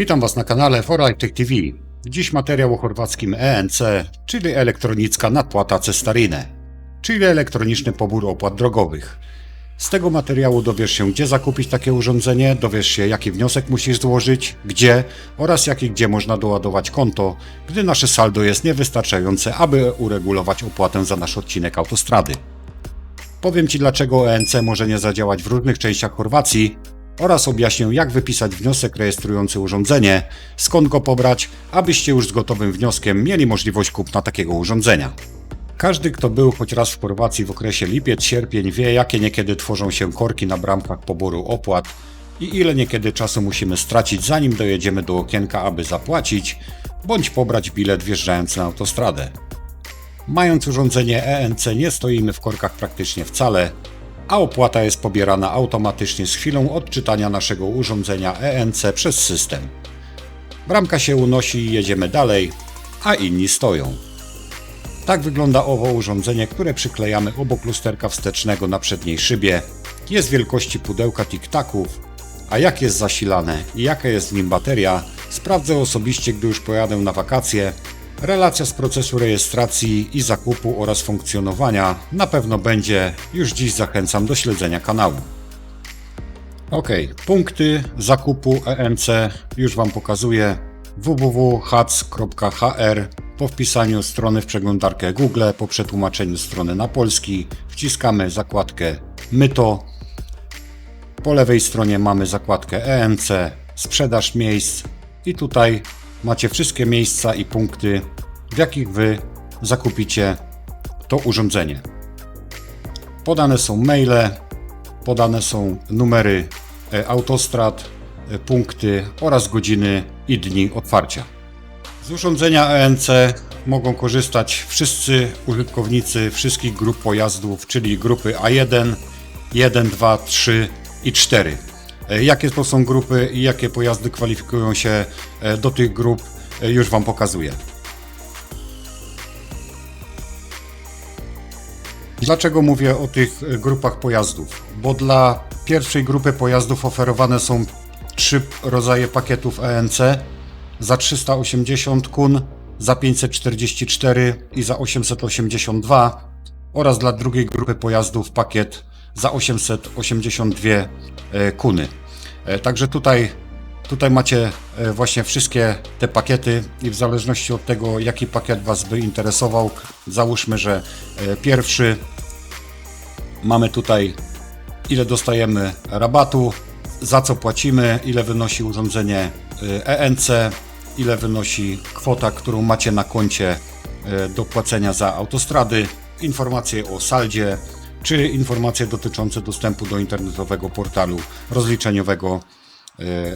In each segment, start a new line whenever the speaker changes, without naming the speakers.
Witam Was na kanale Forajtek TV. Dziś materiał o chorwackim ENC, czyli elektronicka nadpłata cestarine, czyli elektroniczny pobór opłat drogowych. Z tego materiału dowiesz się, gdzie zakupić takie urządzenie, dowiesz się, jaki wniosek musisz złożyć, gdzie oraz jak i gdzie można doładować konto, gdy nasze saldo jest niewystarczające, aby uregulować opłatę za nasz odcinek autostrady. Powiem Ci, dlaczego ENC może nie zadziałać w różnych częściach Chorwacji oraz objaśnię, jak wypisać wniosek rejestrujący urządzenie, skąd go pobrać, abyście już z gotowym wnioskiem mieli możliwość kupna takiego urządzenia. Każdy, kto był choć raz w Chorwacji w okresie lipiec-sierpień, wie, jakie niekiedy tworzą się korki na bramkach poboru opłat i ile niekiedy czasu musimy stracić, zanim dojedziemy do okienka, aby zapłacić bądź pobrać bilet wjeżdżając na autostradę. Mając urządzenie ENC nie stoimy w korkach praktycznie wcale, a opłata jest pobierana automatycznie z chwilą odczytania naszego urządzenia ENC przez system. Bramka się unosi i jedziemy dalej, a inni stoją. Tak wygląda owo urządzenie, które przyklejamy obok lusterka wstecznego na przedniej szybie. Jest wielkości pudełka tic-taców, a jak jest zasilane i jaka jest w nim bateria, sprawdzę osobiście, gdy już pojadę na wakacje. Relacja z procesu rejestracji i zakupu oraz funkcjonowania na pewno będzie. Już dziś zachęcam do śledzenia kanału. Ok, punkty zakupu ENC już Wam pokazuję www.hac.hr po wpisaniu strony w przeglądarkę Google, po przetłumaczeniu strony na polski wciskamy zakładkę Myto. Po lewej stronie mamy zakładkę ENC, sprzedaż miejsc i tutaj macie wszystkie miejsca i punkty, w jakich Wy zakupicie to urządzenie. Podane są maile, podane są numery e, autostrad, e, punkty oraz godziny i dni otwarcia. Z urządzenia ENC mogą korzystać wszyscy użytkownicy wszystkich grup pojazdów, czyli grupy A1, 1, 2, 3 i 4. E, Jakie to są grupy i jakie pojazdy kwalifikują się e, do tych grup, e, już Wam pokazuję. Dlaczego mówię o tych grupach pojazdów? Bo dla pierwszej grupy pojazdów oferowane są trzy rodzaje pakietów ENC za 380 kun, za 544 i za 882 oraz dla drugiej grupy pojazdów pakiet za 882 e, kuny. E, Także tutaj, tutaj macie e, właśnie wszystkie te pakiety i w zależności od tego, jaki pakiet Was by interesował, załóżmy, że e, pierwszy mamy tutaj ile dostajemy rabatu, za co płacimy, ile wynosi urządzenie ENC, ile wynosi kwota, którą macie na koncie do płacenia za autostrady, informacje o saldzie, czy informacje dotyczące dostępu do internetowego portalu rozliczeniowego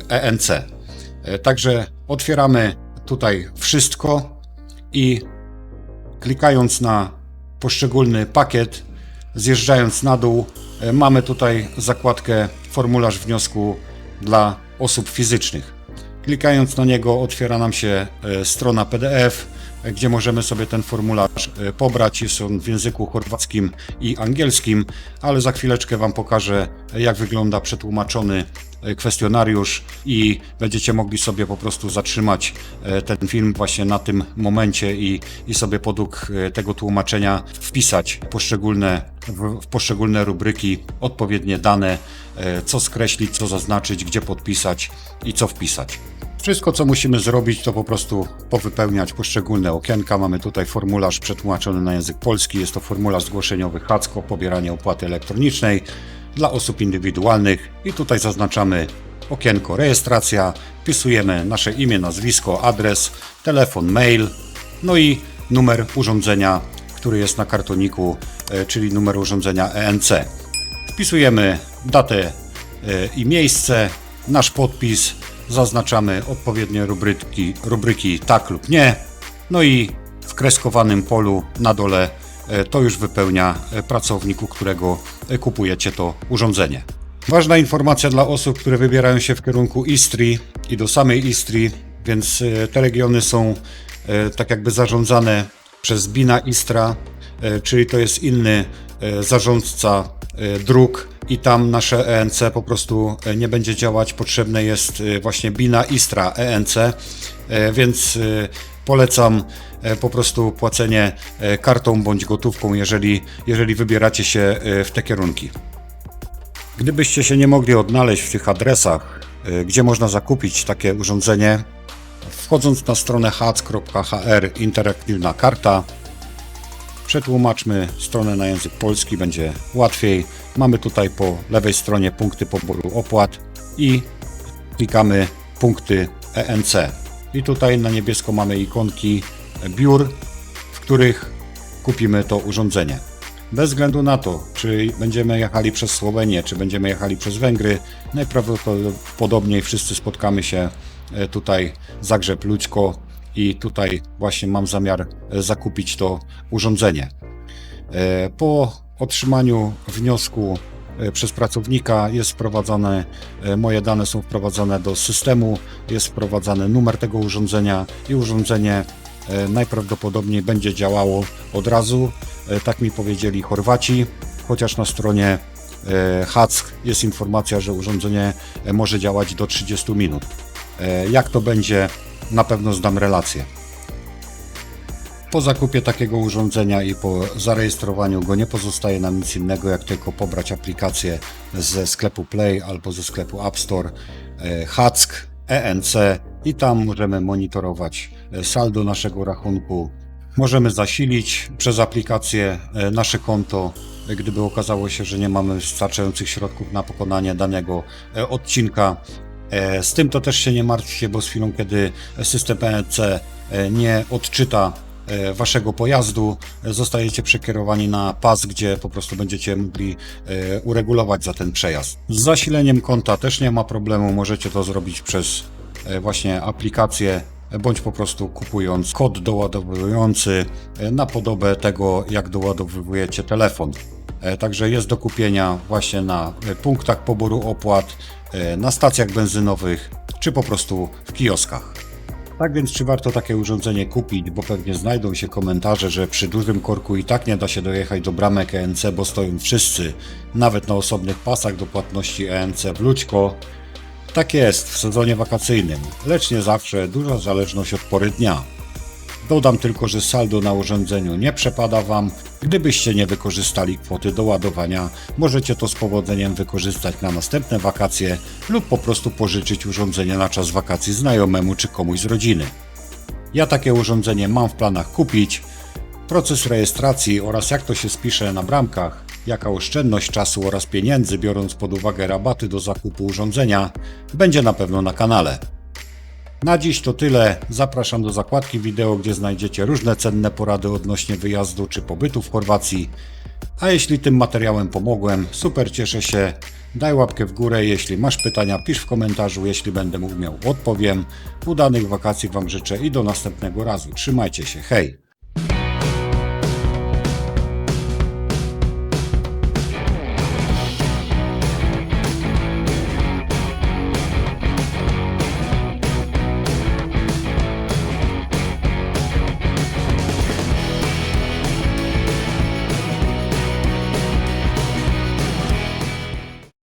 ENC. Y, Także otwieramy tutaj wszystko i klikając na poszczególny pakiet, zjeżdżając na dół, e, mamy tutaj zakładkę formularz wniosku dla osób fizycznych. Klikając na niego otwiera nam się e, strona PDF, e, gdzie możemy sobie ten formularz e, pobrać. Jest on w języku chorwackim i angielskim, ale za chwileczkę Wam pokażę, jak wygląda przetłumaczony e, kwestionariusz i będziecie mogli sobie po prostu zatrzymać e, ten film właśnie na tym momencie i, i sobie podług tego tłumaczenia wpisać poszczególne, w, poszczególne rubryki odpowiednie dane, co skreślić, co zaznaczyć, gdzie podpisać i co wpisać. Wszystko, co musimy zrobić, to po prostu powypełniać poszczególne okienka. Mamy tutaj formularz przetłumaczony na język polski. Jest to formularz zgłoszeniowy HACKO, pobieranie opłaty elektronicznej dla osób indywidualnych. I tutaj zaznaczamy okienko rejestracja, wpisujemy nasze imię, nazwisko, adres, telefon, mail, no i numer urządzenia, który jest na kartoniku, e, czyli numer urządzenia ENC. Wpisujemy datę e, i miejsce, nasz podpis, zaznaczamy odpowiednie rubryki, rubryki tak lub nie, no i w kreskowanym polu na dole e, to już wypełnia e, pracownik, u którego e, kupujecie to urządzenie. Ważna informacja dla osób, które wybierają się w kierunku Istrii i do samej Istrii, więc te regiony są tak jakby zarządzane przez Bina Istra, czyli to jest inny zarządca dróg i tam nasze ENC po prostu e, nie będzie działać. Potrzebne jest e, właśnie Bina Istra ENC, e, więc polecam po prostu płacenie kartą bądź gotówką, jeżeli, jeżeli wybieracie się w te kierunki. Gdybyście się nie mogli odnaleźć w tych adresach, gdzie można zakupić takie urządzenie, wchodząc na stronę hac.hr interaktywna karta, przetłumaczmy stronę na język polski, będzie łatwiej. Mamy tutaj po lewej stronie punkty poboru opłat i klikamy punkty ENC. I tutaj na niebiesko mamy ikonki biur, w których kupimy to urządzenie. Bez względu na to, czy będziemy jechali przez Słowenię, czy będziemy jechali przez Węgry, najprawdopodobniej wszyscy spotkamy się e, tutaj Zagrzeb Ludzko i tutaj właśnie mam zamiar e, zakupić to urządzenie. E, Po otrzymaniu wniosku e, przez pracownika jest wprowadzane, e, moje dane są wprowadzane do systemu, jest wprowadzany numer tego urządzenia i urządzenie e, najprawdopodobniej będzie działało od razu. Tak mi powiedzieli Chorwaci, chociaż na stronie HACK jest informacja, że urządzenie może działać do 30 minut. Jak to będzie, na pewno zdam relację. Po zakupie takiego urządzenia i po zarejestrowaniu go nie pozostaje nam nic innego, jak tylko pobrać aplikację ze sklepu Play albo ze sklepu App Store e, Hack, ENC i tam możemy monitorować e, saldo naszego rachunku. Możemy zasilić przez aplikację e, nasze konto, gdyby okazało się, że nie mamy wystarczających środków na pokonanie danego odcinka. Z tym to też się nie martwcie, bo z chwilą, kiedy system ENC nie odczyta waszego pojazdu, e, zostajecie przekierowani na pas, gdzie po prostu będziecie mogli e, uregulować za ten przejazd. Z zasileniem konta też nie ma problemu, możecie to zrobić przez e, właśnie aplikację e, bądź po prostu kupując kod doładowujący e, na podobę tego, jak doładowujecie telefon. E, Także jest do kupienia właśnie na e, punktach poboru opłat, e, na stacjach benzynowych czy po prostu w kioskach. Tak więc, czy warto takie urządzenie kupić? Bo pewnie znajdą się komentarze, że przy dużym korku i tak nie da się dojechać do bramek ENC, bo stoją wszyscy, nawet na osobnych pasach do płatności ENC w Ludzko. Tak jest w sezonie wakacyjnym, lecz nie zawsze, duża zależność od pory dnia. Dodam tylko, że saldo na urządzeniu nie przepada Wam. Gdybyście nie wykorzystali kwoty do ładowania, możecie to z powodzeniem wykorzystać na następne wakacje lub po prostu pożyczyć urządzenie na czas wakacji znajomemu czy komuś z rodziny. Ja takie urządzenie mam w planach kupić. Proces rejestracji oraz jak to się spisze na bramkach, jaka oszczędność czasu oraz pieniędzy, biorąc pod uwagę rabaty do zakupu urządzenia, będzie na pewno na kanale. Na dziś to tyle. Zapraszam do zakładki wideo, gdzie znajdziecie różne cenne porady odnośnie wyjazdu czy pobytu w Chorwacji. A jeśli tym materiałem pomogłem, super cieszę się. Daj łapkę w górę, jeśli masz pytania, pisz w komentarzu, jeśli będę mógł miał odpowiem. Udanych wakacji Wam życzę i do następnego razu. Trzymajcie się, hej!